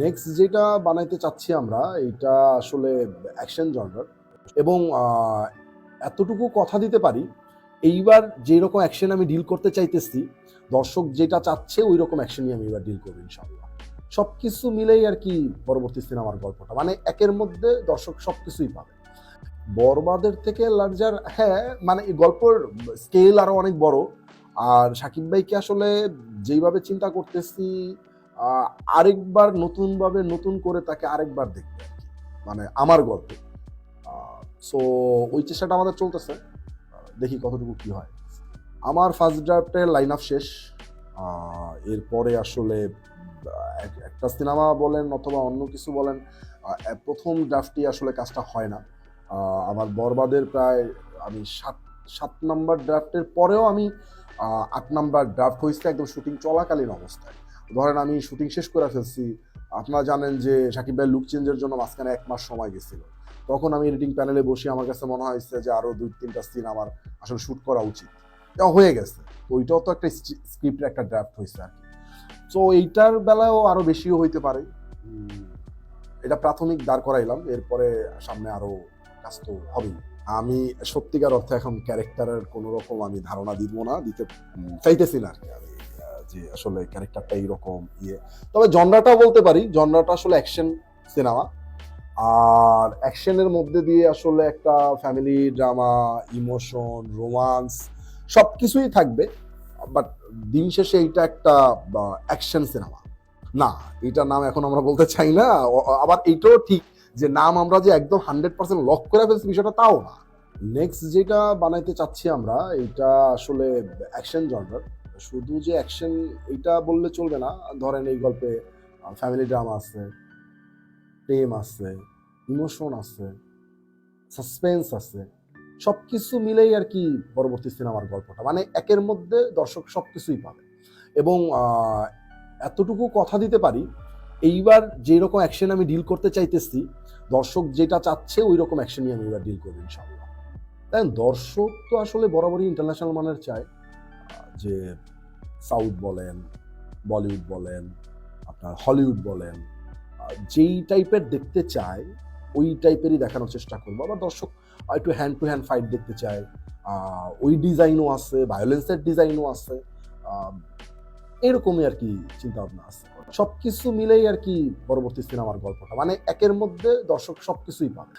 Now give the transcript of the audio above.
Next যেটা বানাইতে চাচ্ছি আমরা এটা আসলে অ্যাকশন জনরার এবং এতটুকু কথা দিতে পারি, এইবার যেই রকম অ্যাকশন আমি ডিল করতে চাইতেছি, দর্শক যেটা চাচ্ছে ওই রকম অ্যাকশনই আমি এবার ডিল করব ইনশাল্লাহ সব কিছু মিলেই আর কি পরবর্তী সিনেমার গল্পটা মানে একের মধ্যে দর্শক সব কিছুই পাবে। বরবাদের থেকে লার্জার হ্যাঁ মানে এই গল্পের স্কেল আরও অনেক বড়, আর সাকিব ভাইকে আসলে যেইভাবে চিন্তা করতেছি আরেকবার নতুনভাবে নতুন করে তাকে আরেকবার দেখতে মানে আমার গল্প। সো ওই চেষ্টাটা আমাদের চলতেছে। দেখি কতটুকু কি হয়। আমার ফার্স্ট ড্রাফটের লাইন আপ শেষ। এরপরে আসলে এক- একটা সিনেমা বলেন অথবা অন্য কিছু বলেন প্রথম ড্রাফটই আসলে কাজটা হয় না। আমার বরবাদের প্রায় আমি সাত সাত নাম্বার ড্রাফটের পরেও আমি আট নাম্বার ড্রাফট হয়েছে, একদম শুটিং চলাকালীন অবস্থায়। ধরেন আমি শুটিং শেষ করে ফেলছি, আপনারা জানেন যে সাকিব ভাই লুক চেঞ্জের জন্য মাঝখানে এক মাস সময় গেছিল। তখন আমি এডিটিং প্যানেলে বসে আমার কাছে মনে হয়েছে যে আরও দুই, তিনটা সিন আমার আসলে শ্যুট করা উচিত। হয়ে গেছে। ওইটাও তো একটা স্ক্রিপ্টের একটা ড্রাফট হয়েছে আর কি। তো এইটার বেলায়ও আরও বেশিও হইতে পারে। এটা প্রাথমিক দাঁড় করাইলাম, এরপরে সামনে আরও কাজ তো হবেই। আমি সত্যিকার অর্থে এখন ক্যারেক্টারের কোনো রকম আমি ধারণা দিব না, দিতে চাইতেছি না আর কি। আমি যে আসলে ক্যারেক্টারটা এইরকম ইয়ে। তবে জনরাটা বলতে পারি জনরাটা আসলে অ্যাকশন সিনেমা আর অ্যাকশনের মধ্যে দিয়ে আসলে একটা ফ্যামিলি ড্রামা ইমোশন রোমান্স সব কিছুই থাকবে বাট দিন শেষে এইটা একটা অ্যাকশন সিনেমা না, এটার নাম এখন আমরা বলতে চাই না আবার এইটাও ঠিক যে নাম আমরা যে একদম হান্ড্রেড পার্সেন্ট লক করে ফেলছি বিষয়টা তাও না। নেক্সট যেটা বানাইতে চাচ্ছি আমরা এটা আসলে অ্যাকশন জনরার শুধু যে অ্যাকশন এইটা বললে চলবে না। ধরেন এই গল্পে ফ্যামিলি ড্রামা আছে, প্রেম আছে ইমোশন আছে সাসপেন্স আছে সব কিছু মিলেই আর কি পরবর্তী সিনেমার গল্পটা। মানে একের মধ্যে দর্শক সব কিছুই পাবে। এবং এতটুকু কথা দিতে পারি, এইবার যেই রকম অ্যাকশন আমি ডিল করতে চাইতেছি, দর্শক যেটা চাচ্ছে ওই রকম অ্যাকশনই আমি এবার ডিল করব ইনশাল্লাহ তাই দর্শক তো আসলে বরাবরই ইন্টারন্যাশনাল মানের চায় যে সাউথ বলেন, বলিউড বলেন, আপনার হলিউড বলেন যেই টাইপের দেখতে চায়, ওই টাইপেরই দেখানোর চেষ্টা করব। আবার দর্শক একটু হ্যান্ড টু হ্যান্ড ফাইট দেখতে চায়। ওই ডিজাইনও আছে ভায়োলেন্সের ডিজাইনও আছে এরকমই আর কি চিন্তা ভাবনা আছে। সব কিছু মিলেই আর কি পরবর্তী সিনেমার গল্পটা মানে একের মধ্যে দর্শক সব কিছুই পাবে।